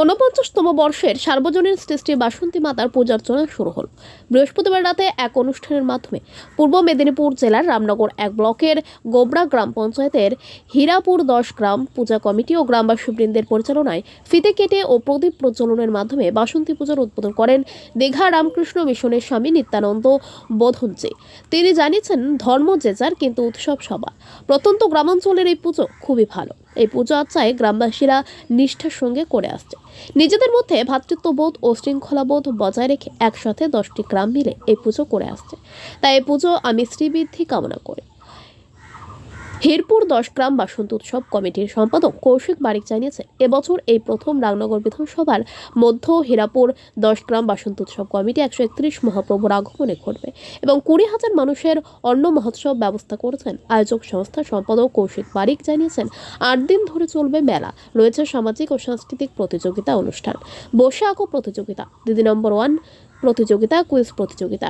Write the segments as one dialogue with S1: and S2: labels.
S1: ঊনপঞ্চাশতম বর্ষের সার্বজনীন সৃষ্টি বাসন্তী মাতার পূজার্চনা শুরু হল। বৃহস্পতিবার রাতে এক অনুষ্ঠানের মাধ্যমে পূর্ব মেদিনীপুর জেলার রামনগর এক ব্লকের গোবরা গ্রাম পঞ্চায়েতের হীরাপুর দশ গ্রাম পূজা কমিটি ও গ্রামবাসীবৃন্দের পরিচালনায় ফিতে কেটে ও প্রদীপ প্রজ্বলনের মাধ্যমে বাসন্তী পূজার উদ্বোধন করেন দীঘা রামকৃষ্ণ মিশনের স্বামী নিত্যানন্দ বোধনজি। তিনি জানিয়েছেন, ধর্ম যে যার, কিন্তু উৎসব সবার। প্রত্যন্ত গ্রামাঞ্চলের এই পুজো খুবই ভালো। এই পুজো আচ্ছায় গ্রামবাসীরা নিষ্ঠার সঙ্গে করে আসছে। নিজেদের মধ্যে ভ্রাতৃত্ববোধ ও শৃঙ্খলাবোধ বজায় রেখে একসাথে দশটি গ্রাম মিলে এই পুজো করে আসছে। তাই এই পুজো আমি শ্রীবৃদ্ধি কামনা করি। হিরপুর দশ গ্রাম বাসন্ত উৎসব কমিটির সম্পাদক কৌশিক বারিক জানিয়েছেন, এবছর এই প্রথম রামনগর বিধানসভার মধ্য হীরাপুর দশ গ্রাম বাসন্ত উৎসব কমিটি একশো একত্রিশ মহাপ্রভুর আগমনে ঘটবে এবং কুড়ি হাজার মানুষের অন্ন মহোৎসব ব্যবস্থা করেছেন আয়োজক সংস্থার সম্পাদক কৌশিক বারিক জানিয়েছেন, আট দিন ধরে চলবে মেলা, রয়েছে সামাজিক ও সাংস্কৃতিক প্রতিযোগিতা অনুষ্ঠান আঁকো প্রতিযোগিতা, দিদি নম্বর ওয়ান প্রতিযোগিতা কুইজ প্রতিযোগিতা।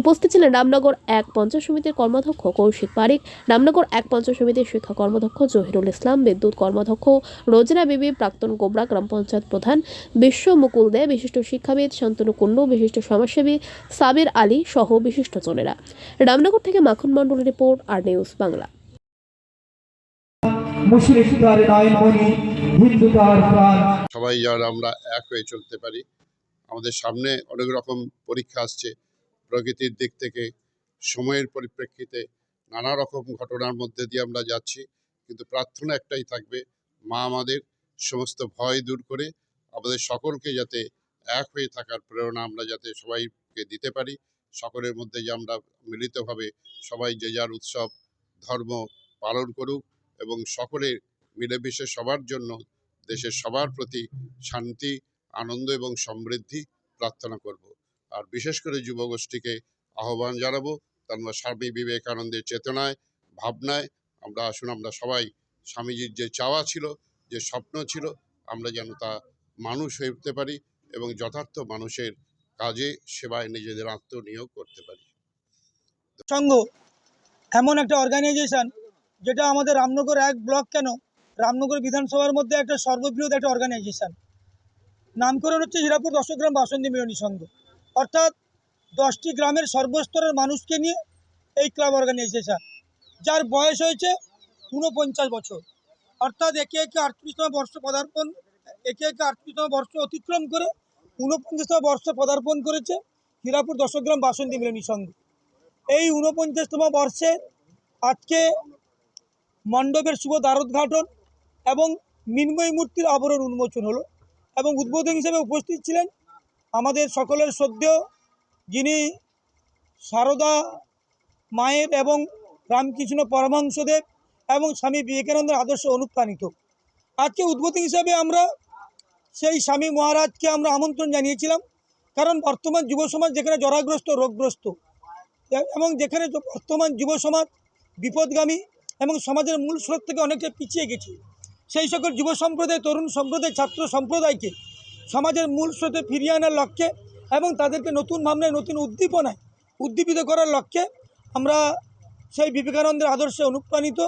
S1: উপস্থিত ছিলেন রামনগর এক পঞ্চায়েত সমিতির কর্মাধ্যক্ষ কৌশিক পারিক রামনগর এক পঞ্চায়েত সমিতির শিক্ষা কর্মাধ্যক্ষ জহিরুল ইসলাম বিদ্যুৎ কর্মাধ্যক্ষ রোজনা বিবি প্রাক্তন গোবরা গ্রাম পঞ্চায়েত প্রধান বিশ্ব মুকুল দে বিশিষ্ট শিক্ষাবিদ শান্তনু কুণ্ডু বিশিষ্ট সমাজসেবী সাবির আলী সহ বিশিষ্টজনেরা রামনগর থেকে মাখন মণ্ডলের রিপোর্ট আর নিউজ বাংলা।
S2: সবাই যেন আমরা এক হয়ে চলতে পারি। আমাদের সামনে অনেক রকম পরীক্ষা আসছে প্রকৃতির দিক থেকে, সময়ের পরিপ্রেক্ষিতে নানা রকম ঘটনার মধ্যে দিয়ে আমরা যাচ্ছি। কিন্তু প্রার্থনা একটাই থাকবে, মা আমাদের সমস্ত ভয় দূর করে আমাদের সকলকে যাতে এক হয়ে থাকার প্রেরণা আমরা যাতে সবাইকে দিতে পারি। সকলের মধ্যে যে আমরা মিলিতভাবে সবাই যে যার উৎসব, ধর্ম পালন করুক এবং সকলে মিলেমিশে সবার জন্য, দেশের সবার প্রতি শান্তি আনন্দ এবং সমৃদ্ধি প্রার্থনা করব। আর বিশেষ করে যুবগোষ্ঠীকে আহ্বান জানাব আমরা স্বামী বিবেকানন্দের চেতনায়, ভাবনায় আমরা, আসুন আমরা সবাই স্বামীজির যে চাওয়া ছিল, যে স্বপ্ন ছিল, আমরা যেন তা মানুষ হয়ে উঠতে পারি এবং যথার্থ মানুষের কাজে, সেবায় নিজেদের আত্মনিয়োগ করতে পারি।
S3: সংঘ এমন একটা অর্গানাইজেশন যেটা আমাদের রামনগর এক ব্লক কেন? রামনগর বিধানসভার মধ্যে একটা সর্ববৃহৎ একটা অর্গানাইজেশন নামকরণ হচ্ছে হীরাপুর দশগ্রাম বাসন্তী মিলনী সংঘ। অর্থাৎ দশটি গ্রামের সর্বস্তরের মানুষকে নিয়ে এই ক্লাব অর্গানাইজেশন যার বয়স হয়েছে ঊনপঞ্চাশ বছর। অর্থাৎ একে একে আটত্রিশতম বর্ষ পদার্পণ, একে একে আটত্রিশতম বর্ষ অতিক্রম করে ঊনপঞ্চাশতম বর্ষ পদার্পণ করেছে হীরাপুর দশগ্রাম বাসন্তী মিলনী সংঘ। এই ঊনপঞ্চাশতম বর্ষে আজকে মণ্ডপের শুভ দ্বারোদ্ঘাটন এবং মিন্ময় মূর্তির আবরণ উন্মোচন হলো। এবং উদ্বোধক হিসেবে উপস্থিত ছিলেন আমাদের সকলের শ্রদ্ধেয় যিনি সারদা মায়ের এবং রামকৃষ্ণ পরমহংসদেব এবং স্বামী বিবেকানন্দের আদর্শ অনুপ্রাণিত। আজকে উদ্বোধক হিসাবে আমরা সেই স্বামী মহারাজকে আমরা আমন্ত্রণ জানিয়েছিলাম, কারণ বর্তমান যুব সমাজ যেখানে জরাগ্রস্ত, রোগগ্রস্ত, এবং যেখানে বর্তমান যুব সমাজ বিপদগামী এবং সমাজের মূল স্রোত থেকে অনেকটা পিছিয়ে গেছে। সেই সকল যুব সম্প্রদায়, তরুণ সম্প্রদায়, ছাত্র সম্প্রদায়কে সমাজের মূল স্রোতে ফিরিয়ে আনার লক্ষ্যে এবং তাদেরকে নতুন ভাবনায়, নতুন উদ্দীপনায় উদ্দীপিত করার লক্ষ্যে আমরা সেই বিবেকানন্দের আদর্শে অনুপ্রাণিত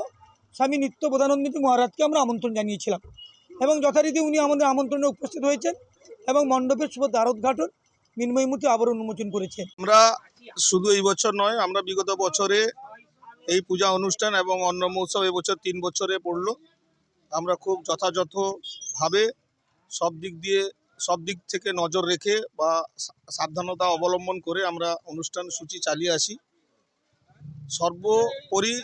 S3: স্বামী নিত্য বোধানন্দিত মহারাজকে আমরা আমন্ত্রণ জানিয়েছিলাম এবং যথারীতি উনি আমাদের আমন্ত্রণে উপস্থিত হয়েছেন এবং মণ্ডপের শুভ দ্বারোদ্ঘাটন মিন্ময় মূর্তি আবরণ উন্মোচন করেছেন
S4: আমরা শুধু এই বছর নয়, আমরা বিগত বছরে এই পূজা অনুষ্ঠান এবং অন্ন মহোৎসব এবছর তিন বছরে পড়ল। আমরা খুব যথাযথভাবে সব দিক দিয়ে, সব দিক থেকে নজর রেখে বা সাবধানতা অবলম্বন করে আমরা অনুষ্ঠান সূচি চালিয়ে আসি। সর্বোপরি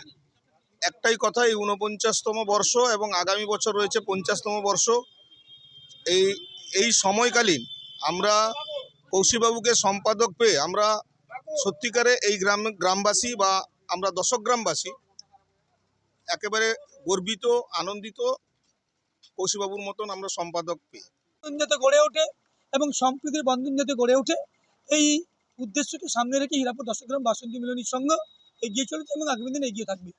S4: একটাই কথা, এই ঊনপঞ্চাশতম বর্ষ এবং আগামী বছর রয়েছে পঞ্চাশতম বর্ষ। এই এই সময়কালীন আমরা কৌশিকবাবুকে সম্পাদক পেয়ে আমরা সত্যিকারে এই গ্রাম, গ্রামবাসী বা আমরা দশগ্রামবাসী একেবারে গর্বিত, আনন্দিত কৌশিকবাবুর মতন আমরা সম্পাদক পেয়ে।
S3: গড়ে ওঠে এবং সম্প্রীতির বন্ধন যাতে গড়ে ওঠে। এই উদ্দেশ্যকে সামনে রেখে হীরাপুর দশগ্রাম বাসন্তী মিলনীর সঙ্গ এগিয়ে চলেছে এবং আগামী দিনে এগিয়ে থাকবে।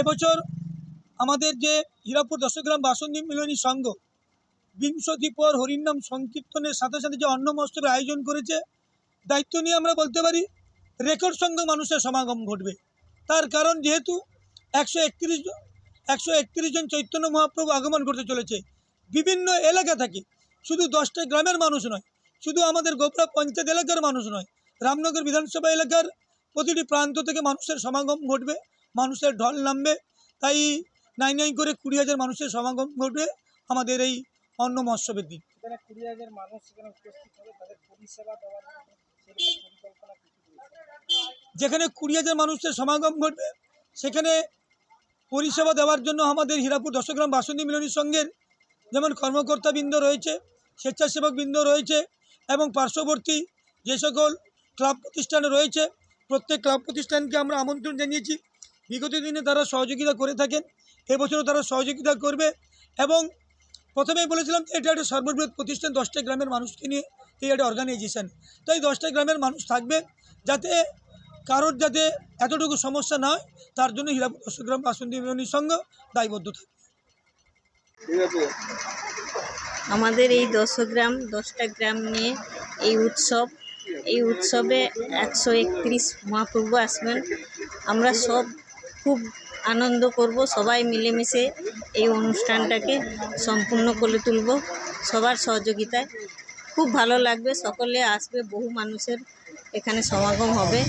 S3: এবছর আমাদের যে হীরাপুর দশগ্রাম বাসন্তী মিলনী সংঘ বিংশতি পর হরিনাম সংকীর্তনের সাথে সাথে যে অন্ন মহোৎসবের আয়োজন করেছে, দায়িত্ব নিয়ে আমরা বলতে পারি রেকর্ড সংখ্যক মানুষের সমাগম ঘটবে। তার কারণ যেহেতু একশো একত্রিশ জন, একশো একত্রিশ জন চৈতন্য মহাপ্রভু আগমন করতে চলেছে। বিভিন্ন এলাকা থেকে শুধু দশটা গ্রামের মানুষ নয়, শুধু আমাদের গোপরা পঞ্চায়েত এলাকার মানুষ নয়, রামনগর বিধানসভা এলাকার প্রতিটি প্রান্ত থেকে মানুষের সমাগম ঘটবে, মানুষের ঢল নামবে। তাই নাই নাই করে কুড়ি হাজার মানুষের সমাগম ঘটবে আমাদের এই
S5: কিছু রয়েছে?
S3: যেখানে কুড়ি হাজার মানুষের সমাগম ঘটবে সেখানে পরিষেবা দেওয়ার জন্য আমাদের হীরাপুর দশগ্রাম বাসন্তী মিলনী সংঘের যেমন কর্মকর্তাবৃন্দ রয়েছে স্বেচ্ছাসেবকবৃন্দ রয়েছে এবং পার্শ্ববর্তী যে সকল ক্লাব প্রতিষ্ঠান রয়েছে প্রত্যেক ক্লাব প্রতিষ্ঠানকে আমরা আমন্ত্রণ জানিয়েছি। বিগত দিনে তারা সহযোগিতা করে থাকেন এবছরও তারা সহযোগিতা করবে এবং প্রথমেই বলেছিলাম যে এটা একটা সর্ববৃহৎ প্রতিষ্ঠান দশটা গ্রামের মানুষকে নিয়ে এই একটা অর্গানাইজেশন তো এই দশটা গ্রামের মানুষ থাকবে যাতে কারোর যাতে এতটুকু সমস্যা না হয় তার জন্য হীরাপুর দশগ্রাম বাসন্তী মিলনী সংঘ দায়বদ্ধ থাকে
S6: আমাদের এই দশগ্রাম দশটা গ্রাম নিয়ে এই উৎসব এই উৎসবে একশো একত্রিশ মহাপ্রভু আসবেন। আমরা সব খুব আনন্দ করব সবাই মিলেমিশে এই অনুষ্ঠানটাকে সম্পূর্ণ করে তুলব সবার সহযোগিতায়। খুব ভালো লাগবে, সকলে আসবে, বহু মানুষের এখানে সমাগম হবে।